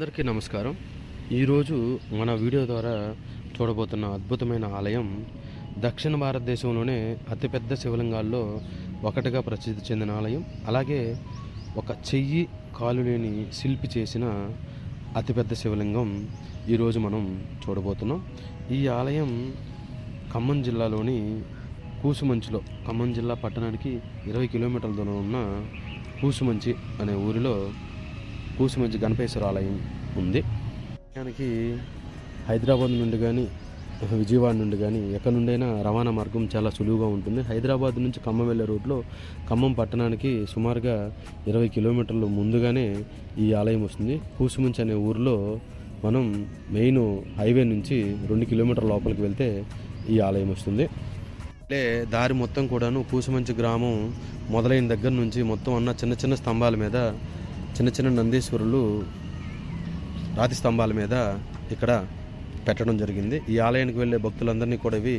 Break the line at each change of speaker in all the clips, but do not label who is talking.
అందరికీ నమస్కారం. ఈరోజు మన వీడియో ద్వారా చూడబోతున్న అద్భుతమైన ఆలయం దక్షిణ భారతదేశంలోనే అతిపెద్ద శివలింగాల్లో ఒకటిగా ప్రసిద్ధి చెందిన ఆలయం. అలాగే ఒక చెయ్యి కాలు లేని శిల్పి చేసిన అతిపెద్ద శివలింగం ఈరోజు మనం చూడబోతున్నాం. ఈ ఆలయం ఖమ్మం జిల్లాలోని కూసుమంచిలో ఖమ్మం జిల్లా పట్టణానికి ఇరవై కిలోమీటర్ల దూరం ఉన్న కూసుమంచి అనే ఊరిలో కూసుమంచి గణపేశ్వర ఆలయం ఉంది. దానికి హైదరాబాద్ నుండి కానీ విజయవాడ నుండి కానీ ఎక్కడి నుండైనా రవాణా మార్గం చాలా సులువుగా ఉంటుంది. హైదరాబాద్ నుంచి ఖమ్మం వెళ్ళే రూట్లో ఖమ్మం పట్టణానికి సుమారుగా ఇరవై కిలోమీటర్లు ముందుగానే ఈ ఆలయం వస్తుంది. కూసుమంచి అనే ఊరిలో మనం మెయిన్ హైవే నుంచి రెండు కిలోమీటర్ల లోపలికి వెళ్తే ఈ ఆలయం వస్తుంది. అంటే దారి మొత్తం కూడాను కూసుమంచి గ్రామం మొదలైన దగ్గర నుంచి మొత్తం అన్న చిన్న చిన్న స్తంభాల మీద చిన్న చిన్న నందీశ్వరులు రాతి స్తంభాల మీద ఇక్కడ పెట్టడం జరిగింది. ఈ ఆలయానికి వెళ్ళే భక్తులందరినీ కూడా ఇవి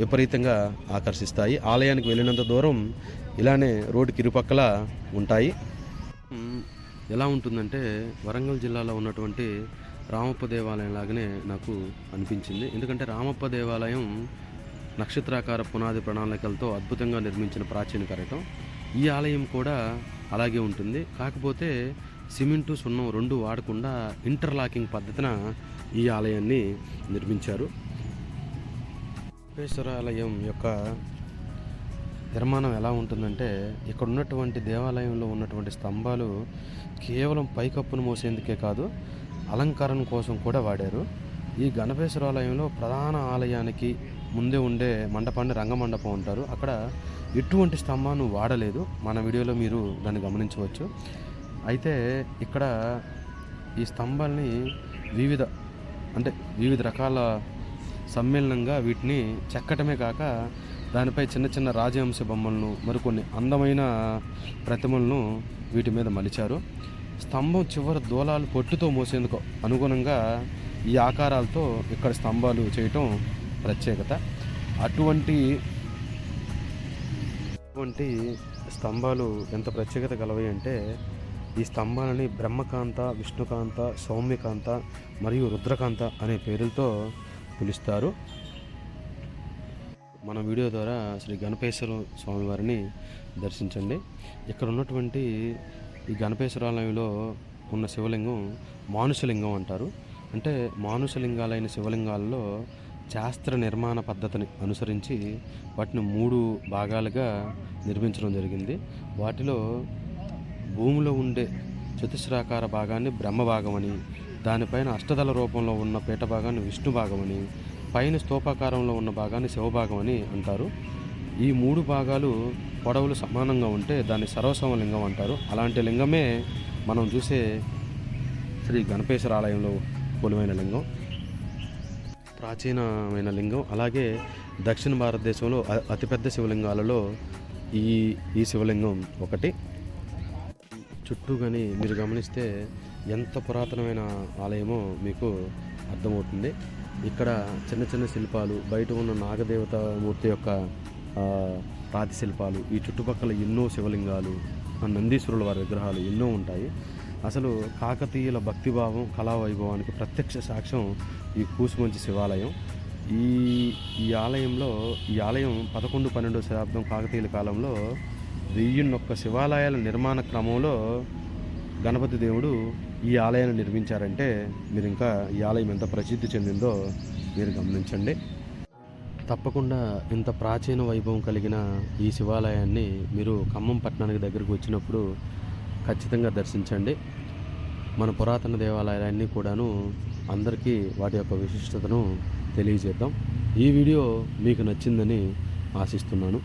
విపరీతంగా ఆకర్షిస్తాయి. ఆలయానికి వెళ్ళినంత దూరం ఇలానే రోడ్డుకి ఇరుపక్కల ఉంటాయి. ఎలా ఉంటుందంటే వరంగల్ జిల్లాలో ఉన్నటువంటి రామప్ప దేవాలయం లాగానే నాకు అనిపించింది. ఎందుకంటే రామప్ప దేవాలయం నక్షత్రాకార పునాది ప్రణాళికలతో అద్భుతంగా నిర్మించిన ప్రాచీన కరటం. ఈ ఆలయం కూడా అలాగే ఉంటుంది. కాకపోతే సిమెంటు సున్నం రెండు వాడకుండా ఇంటర్లాకింగ్ పద్ధతిన ఈ ఆలయాన్ని నిర్మించారు. ఆలయం యొక్క నిర్మాణం ఎలా ఉంటుందంటే ఇక్కడ ఉన్నటువంటి దేవాలయంలో ఉన్నటువంటి స్తంభాలు కేవలం పైకప్పును మోసేందుకే కాదు అలంకరణ కోసం కూడా వాడారు. ఈ గణపేశ్వరాలయంలో ప్రధాన ఆలయానికి ముందే ఉండే మండపాన్ని రంగమండపం ఉంటారు అక్కడ ఎటువంటి స్తంభాను వాడలేదు. మన వీడియోలో మీరు దాన్ని గమనించవచ్చు. అయితే ఇక్కడ ఈ స్తంభాల్ని వివిధ అంటే వివిధ రకాల సమ్మేళనంగా వీటిని చెక్కటమే కాక దానిపై చిన్న చిన్న రాజవంశ బొమ్మలను మరికొన్ని అందమైన ప్రతిమలను వీటి మీద మలిచారు. స్తంభం చివర దూలాలు పొట్టుతో మోసేందుకు అనుగుణంగా ఈ ఆకారాలతో ఇక్కడ స్తంభాలు చేయటం ప్రత్యేకత. అటువంటి అటువంటి స్తంభాలు ఎంత ప్రత్యేకత కలవి అంటే ఈ స్తంభాలని బ్రహ్మకాంత విష్ణుకాంత సౌమ్యకాంత మరియు రుద్రకాంత అనే పేర్లతో పిలుస్తారు. మన వీడియో ద్వారా శ్రీ గణపేశ్వర స్వామివారిని దర్శించండి. ఇక్కడ ఉన్నటువంటి ఈ గణపేశ్వరాలయంలో ఉన్న శివలింగం మానుషలింగం అంటారు. అంటే మానుషలింగాలైన శివలింగాల్లో శాస్త్ర నిర్మాణ పద్ధతిని అనుసరించి వాటిని మూడు భాగాలుగా నిర్మించడం జరిగింది. వాటిలో భూమిలో ఉండే చతుశ్రాకార భాగాన్ని బ్రహ్మ భాగమని దానిపైన అష్టదళ రూపంలో ఉన్న పీఠ భాగాన్ని విష్ణు భాగమని పైన స్తూపాకారంలో ఉన్న భాగాన్ని శివభాగం అని అంటారు. ఈ మూడు భాగాలు పొడవులు సమానంగా ఉంటే దాన్ని సర్వసమ లింగం అంటారు. అలాంటి లింగమే మనం చూసే శ్రీ గణపేశ్వర ఆలయంలో కొలువైన లింగం. ప్రాచీనమైన లింగం. అలాగే దక్షిణ భారతదేశంలో అతిపెద్ద శివలింగాలలో ఈ ఈ శివలింగం ఒకటి. చుట్టూ కానీ మీరు గమనిస్తే ఎంత పురాతనమైన ఆలయమో మీకు అర్థమవుతుంది. ఇక్కడ చిన్న చిన్న శిల్పాలు బయట ఉన్న నాగదేవత మూర్తి యొక్క రాతి శిల్పాలు ఈ చుట్టుపక్కల ఎన్నో శివలింగాలు నందీశ్వరుల వారి విగ్రహాలు ఎన్నో ఉంటాయి. అసలు కాకతీయుల భక్తిభావం కళా వైభవానికి ప్రత్యక్ష సాక్ష్యం ఈ కూసుమంచి శివాలయం. ఈ ఈ ఆలయంలో ఈ ఆలయం పదకొండు పన్నెండో శతాబ్దం కాకతీయుల కాలంలో వెయ్యిన్నొక్క శివాలయాల నిర్మాణ క్రమంలో గణపతి దేవుడు ఈ ఆలయాన్ని నిర్మించారంటే మీరు ఇంకా ఈ ఆలయం ఎంత ప్రసిద్ధి చెందిందో మీరు గమనించండి. తప్పకుండా ఇంత ప్రాచీన వైభవం కలిగిన ఈ శివాలయాన్ని మీరు ఖమ్మం పట్టణానికి దగ్గరకు వచ్చినప్పుడు ఖచ్చితంగా దర్శించండి. మన పురాతన దేవాలయాలన్నీ కూడాను అందరికీ వాటి యొక్క విశిష్టతను తెలియజేద్దాం. ఈ వీడియో మీకు నచ్చిందని ఆశిస్తున్నాను.